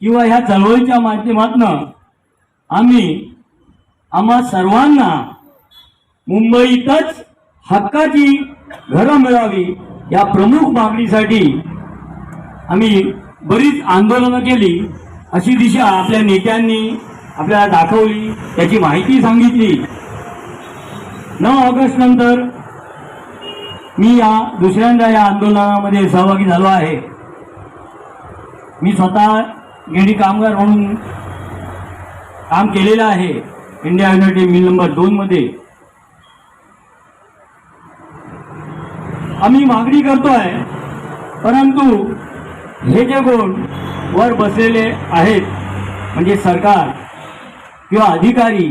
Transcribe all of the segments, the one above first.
किंवा ह्या चळवळीच्या माध्यमातनं आम्ही आम्हा सर्वांना मुंबईतच हक्काची घरं मिळावी या प्रमुख मागणीसाठी आम्ही बरीच आंदोलनं केली. अशी दिशा आपल्या नेत्यांनी आपल्याला दाखवली त्याची माहिती सांगितली. नऊ ऑगस्ट नंतर मी या दुसऱ्यांदा या आंदोलनामध्ये सहभागी झालो आहे. मी स्वतः गेडी कामगार म्हणून काम केलेलं आहे. इंडिया युनिटी मिल नंबर दोन मध्ये. आम्ही मागणी करतो आहे परंतु हे जे कोण वर बसलेले आहेत म्हणजे सरकार किंवा अधिकारी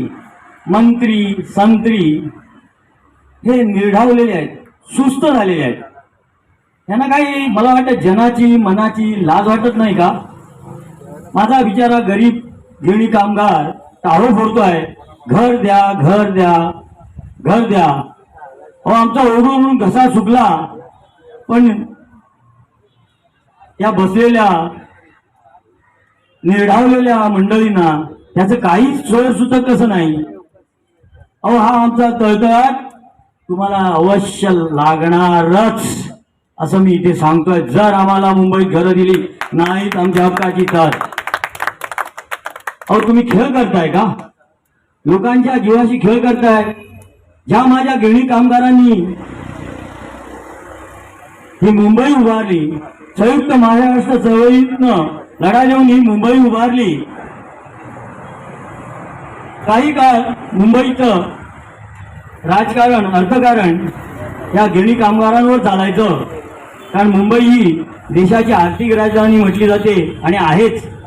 मंत्री संत्री हे निर्ढावलेले आहेत सुस्त झालेले आहेत. यांना काही मला वाटतं जनाची मनाची लाज वाटत नाही का? माझा बिचारा गरीब गिरणी कामगार टाळो फोडतोय. घर द्या घर द्या घर द्या. अहो आमचा ओरडून घसा सुकला. पण या बसलेल्या निर्ढावलेल्या मंडळींना त्याचं काहीच सोय कसं नाही. अहो हा आमचा तळतळाट तुम्हाला अवश्य लागणारच असं मी इथे सांगतोय. जर आम्हाला मुंबईत घरं दिली नाहीत आमच्या हक्काची तर. अहो तुम्ही खेळ करताय का लोकांच्या जीवाशी खेळ करताय ज्या माझ्या गिरणी कामगारांनी ही मुंबई उभारली. संयुक्त महाराष्ट्र चळवळीतनं लढा देऊन ही मुंबई उभारली. काही काळ मुंबईचं राजकारण अर्थकारण या गिरणी कामगारांवर चालायचं. कारण मुंबई ही देशाची आर्थिक राजधानी म्हटली जाते आणि आहेच.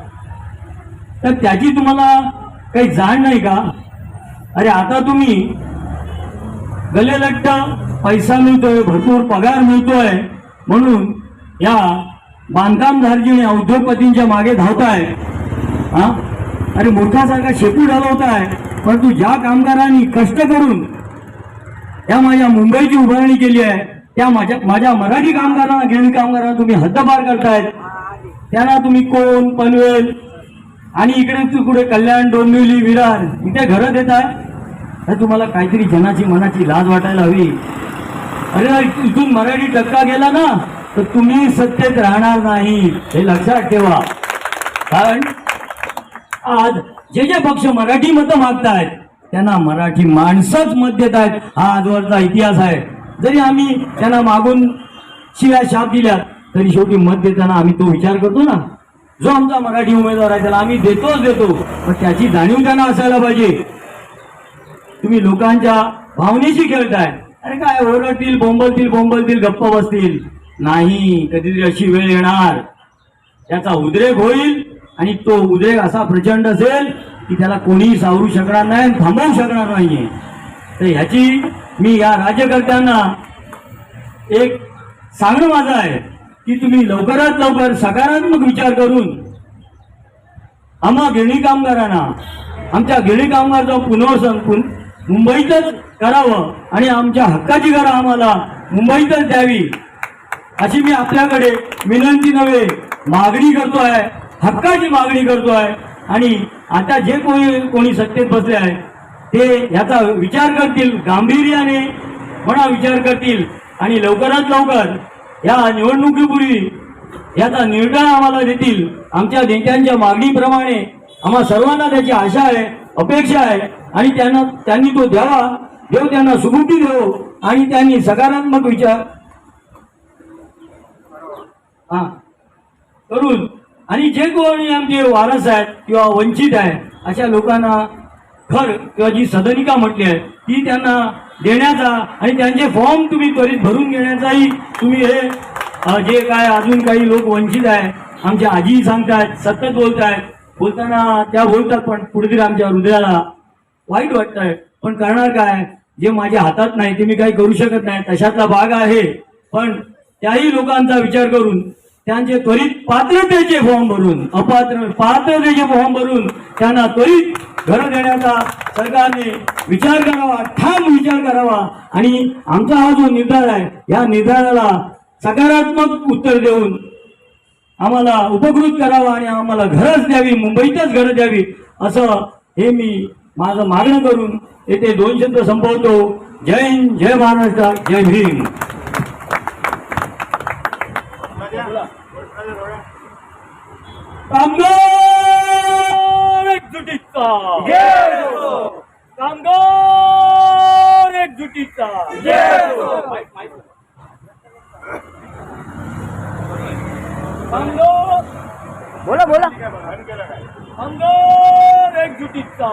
तर त्याची तुम्हाला काही जाण नाही का? अरे आता तुम्ही गलेलट्ट पैसा मिळतोय भरपूर पगार मिळतोय म्हणून या बांधकामधारजी आणि उद्योगपतींच्या मागे धावताय. हा? अरे मोठ्यासारखा शेपू घालवताय. परंतु ज्या कामगारांनी कष्ट करून या माझ्या मुंबईची उभारणी केली आहे त्या माझ्या माझ्या मराठी कामगारांना गिरणी कामगारांना तुम्ही हद्दपार करतायत. त्यांना तुम्ही कोण पनवेल आणि इकडे तू कुठे कल्याण डोंबिवली विरार इथे घरं देत आहे? तर तुम्हाला काहीतरी जनाची मनाची लाज वाटायला हवी. अरे इथून मराठी टक्का गेला ना तर तुम्ही सत्तेत राहणार नाही हे लक्षात ठेवा. कारण आज जे जे पक्ष मराठी मतं मागतायत त्यांना मराठी माणसंच मत देत आहेत हा आजवरचा इतिहास आहे. जरी आम्ही त्यांना मागून शिव्या शाप दिल्या तरी शेवटी मत देताना आम्ही तो विचार करतो ना. जो आमचा मराठी उमेदवार आहे त्याला आम्ही देतोच देतो. पण त्याची जाणीव त्यांना असायला पाहिजे. तुम्ही लोकांच्या भावनेशी खेळताय. अरे काय ओरडतील बोंबलतील बोंबलतील गप्प बसतील. नाही कधीतरी अशी वेळ येणार. त्याचा उद्रेक होईल आणि तो उद्रेक असा प्रचंड असेल की त्याला कोणीही सावरू शकणार नाही आणि थांबवू शकणार नाहीये. तर ह्याची मी या राज्यकर्त्यांना एक सांगणं माझं आहे. की तुम्ही लवकरात लवकर सकारात्मक विचार करून आम्हा गिरणी कामगारांना आमच्या गिरणी कामगारचं पुनर्वसन पुन- मुंबईतच करावं आणि आमच्या हक्काची घरं आम्हाला मुंबईतच द्यावी अशी मी आपल्याकडे विनंती नव्हे मागणी करतो आहे हक्काची मागणी करतो आहे आणि आता जे कोणी कोणी सत्तेत बसले आहे ते याचा विचार करतील गांभीर्याने म्हणा विचार करतील आणि लवकरात लवकर या निवडणुकीपूर्वी याचा निर्णय आम्हाला देतील. आमच्या नेत्यांच्या मागणीप्रमाणे आम्हा सर्वांना त्याची आशा आहे अपेक्षा आहे आणि त्यांना त्यांनी तो द्यावा देव त्यांना सुबुद्धी देव आणि त्यांनी सकारात्मक विचार हा करून आणि जे कोणी आमचे वारस आहेत किंवा वंचित आहे अशा लोकांना खर किंवा जी सदनिका म्हटली आहे ती त्यांना देण्याचा आणि त्यांचे फॉर्म तुम्ही त्वरित भरून घेण्याचाही तुम्ही हे जे काय अजून काही लोक वंचित आहे आमच्या आजीही सांगतायत सतत बोलतायत. बोलताना त्या बोलतात पण कुठेतरी आमच्या हृदयाला वाईट वाटतंय. पण करणार काय? जे माझ्या हातात नाही ते मी काही करू शकत नाही. तशातला भाग आहे. पण त्याही लोकांचा विचार करून त्यांचे त्वरित पात्रतेचे फॉर्म भरून अपात्र पात्रतेचे फॉर्म भरून त्यांना त्वरित घर देण्याचा सरकारने विचार करावा ठाम विचार करावा. आणि आमचा हा जो निर्धार आहे या निर्धाराला सकारात्मक उत्तर देऊन आम्हाला उपकृत करावा आणि आम्हाला घरच द्यावी मुंबईतच घरं द्यावी असं हे मी माझं मागणं करून येथे दोन शब्द संपवतो. जय हिंद जय महाराष्ट्र जय भीम. कामगार एकजुटीचा. कामगार एकजुटीचा. कामगार बोला बोला. कामगार एकजुटीचा.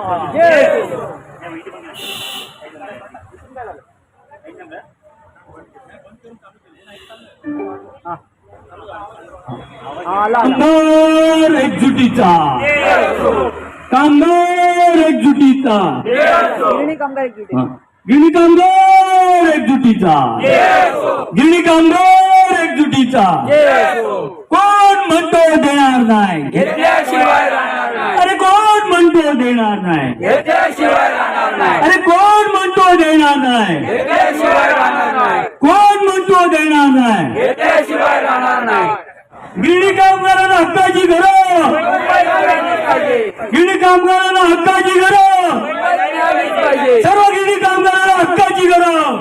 हा, आला एकजुटीचा. कामगार एकजुटीचा. गिरणी कामगार हा. एकजुटीचा. गिरणी कामगार एकजुटीचा. कोण म्हणतो देणार नाही? अरे कोण म्हणतो देणार नाही? अरे कोण म्हणतो देणार नाही? कोण म्हणतो देणार नाही? गिरणी कामगारांना हक्काची घरं गिरी कामगारांना हक्काची घरं सर्व गिरी कामगारांना हक्काची घरं